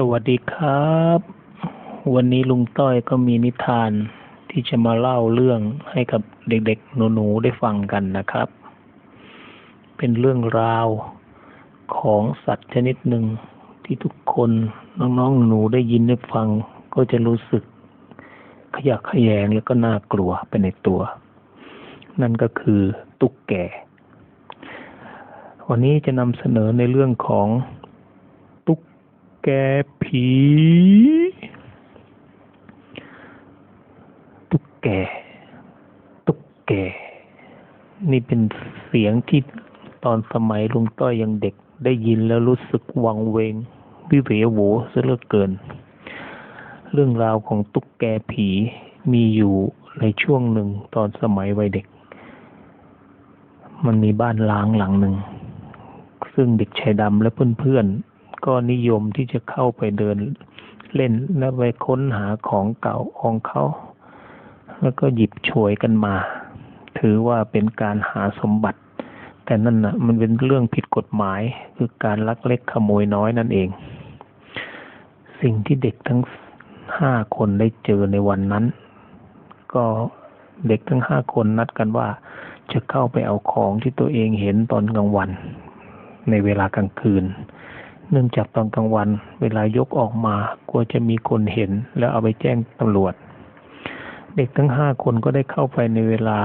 สวัสดีครับ วันนี้ลุงต้อยก็มีนิทานที่จะมาเล่าเรื่องให้กับเด็กๆ หนูๆ ได้ฟังกันนะครับ เป็นเรื่องราวของสัตว์ชนิดหนึ่งที่ทุกคนน้องๆ หนูได้ยินได้ฟัง ก็จะรู้สึก ขยะแขยงแล้วก็น่ากลัวไปในตัว นั่นก็คือตุ๊กแก วันนี้จะนำเสนอในเรื่องของ แกผี ตุ๊กแก ตุ๊กแก นี่เป็นเสียงที่ตอนสมัยลุงต้อยยังเด็กได้ยินแล้วรู้สึกวังเวง วิเวโหวซะเหลือเกิน เรื่องราวของตุ๊กแกผีมีอยู่ในช่วงหนึ่งตอนสมัยวัยเด็ก มันมีบ้านล้างหลังหนึ่ง ซึ่งเด็กชายดำและเพื่อนๆ ก็นิยมที่จะเข้าไปเดินเล่นและไปค้นหาของเก่าของเขา แล้วก็หยิบฉวยกันมา ถือว่าเป็นการหาสมบัติ แต่นั่นนะมันเป็นเรื่องผิดกฎหมาย คือการลักเล็กขโมยน้อยนั่นเอง สิ่งที่เด็กทั้งห้าคนได้เจอในวันนั้น ก็เด็กทั้งห้าคนนัดกันว่าจะเข้าไปเอาของที่ตัวเองเห็นตอนกลางวัน ในเวลากลางคืน เนื่องจากตอนกลางวัน เวลายกออกมากลัวจะมีคนเห็น แล้วเอาไปแจ้งตำรวจ เด็กทั้งห้าคนก็ได้เข้าไปในเวลา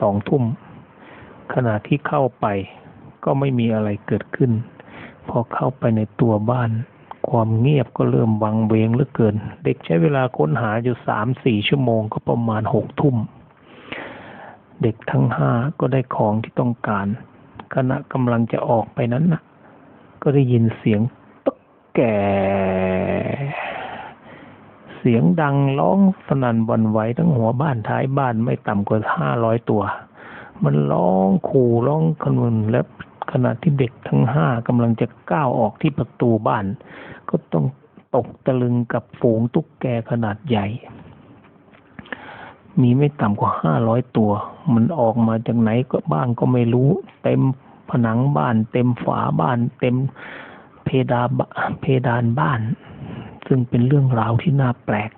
สองทุ่ม ขณะที่เข้าไปก็ไม่มีอะไรเกิดขึ้น พอเข้าไปในตัวบ้าน ความเงียบก็เริ่มวังเวงเหลือเกิน เด็กใช้เวลาค้นหาอยู่สามสี่ชั่วโมงก็ประมาณหกทุ่ม เด็กทั้งห้าก็ได้ของที่ต้องการขณะกำลังจะออกไปนั้นนะ ก็ได้ยินเสียงตุ๊กแกเสียงดังร้องสนั่นหวันไหวทั้งหัวบ้านท้ายบ้านไม่ต่ำกว่าห้าร้อยตัว มันร้องขู่ร้องขนุนและขณะที่เด็กทั้งห้ากำลังจะก้าวออกที่ประตูบ้าน ก็ต้องตกตะลึงกับฝูงตุ๊กแกขนาดใหญ่ มีไม่ต่ำกว่าห้าร้อยตัว มันออกมาจากไหนก็บ้างก็ไม่รู้ เต็ม ผนังบ้านเต็มฝาบ้านเต็มเพดาเพดานบ้าน ซึ่งเป็นเรื่องราวที่น่าแปลก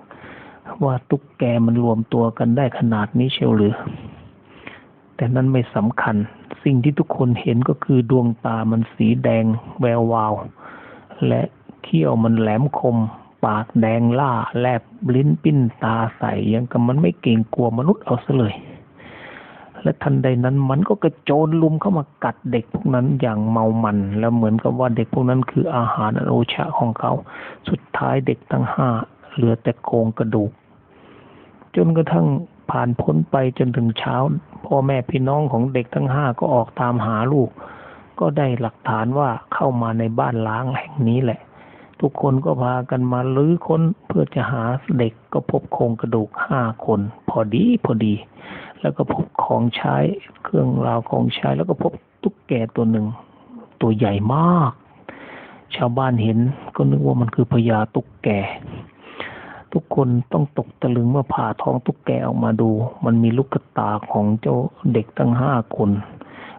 ว่าตุ๊กแกมันรวมตัวกันได้ขนาดนี้เชียวหรือ แต่นั้นไม่สำคัญ สิ่งที่ทุกคนเห็นก็คือดวงตามันสีแดงแวววาว และเขี้ยวมันแหลมคม ปากแดงล่า แลบลิ้นปิ้นตาใสยังกับมันไม่เกรงกลัวมนุษย์เอาซะเลย และทันใดนั้น มันก็กระโจนลุมเข้ามากัดเด็กพวกนั้นอย่างเมามัน แล้วเหมือนกับว่าเด็กพวกนั้นคืออาหารอโอชะของเขา สุดท้ายเด็กทั้งห้าเหลือแต่โครงกระดูก จนกระทั่งผ่านพ้นไปจนถึงเช้า พ่อแม่พี่น้องของเด็กทั้งห้าก็ออกตามหาลูก ก็ได้หลักฐานว่าเข้ามาในบ้านล้างแห่งนี้แหละ ทุกคนก็พากันมาลื้อค้นเพื่อจะหาเด็กก็พบโครงกระดูกห้าคน พอดีพอดี แล้วก็พบของใช้เครื่องราวของใช้แล้วก็พบตุ๊กแกตัวหนึ่ง ตัวใหญ่มาก ชาวบ้านเห็นก็นึกว่ามันคือพญาตุ๊กแก ทุกคนต้องตกตะลึงเมื่อผ่าท้องตุ๊กแกออกมาดู มันมีลูกตาของเจ้าเด็กตั้งห้าคน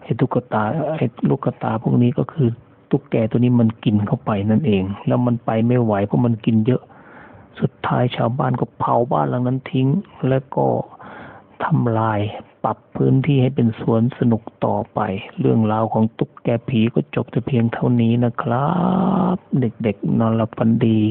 ไอ้ตุ๊กตาไอ้ลูกตาพวกนี้ก็คือตุ๊กแกตัวนี้มันกินเข้าไปนั่นเอง แล้วมันไปไม่ไหวเพราะมันกินเยอะ สุดท้ายชาวบ้านก็เผาบ้านหลังนั้นทิ้ง แล้วก็ ทำลาย ปรับพื้นที่ให้เป็นสวนสนุกต่อไป เรื่องราวของตุ๊กแกผีก็จบแต่เพียงเท่านี้นะครับ เด็กๆนอนหลับฝันดี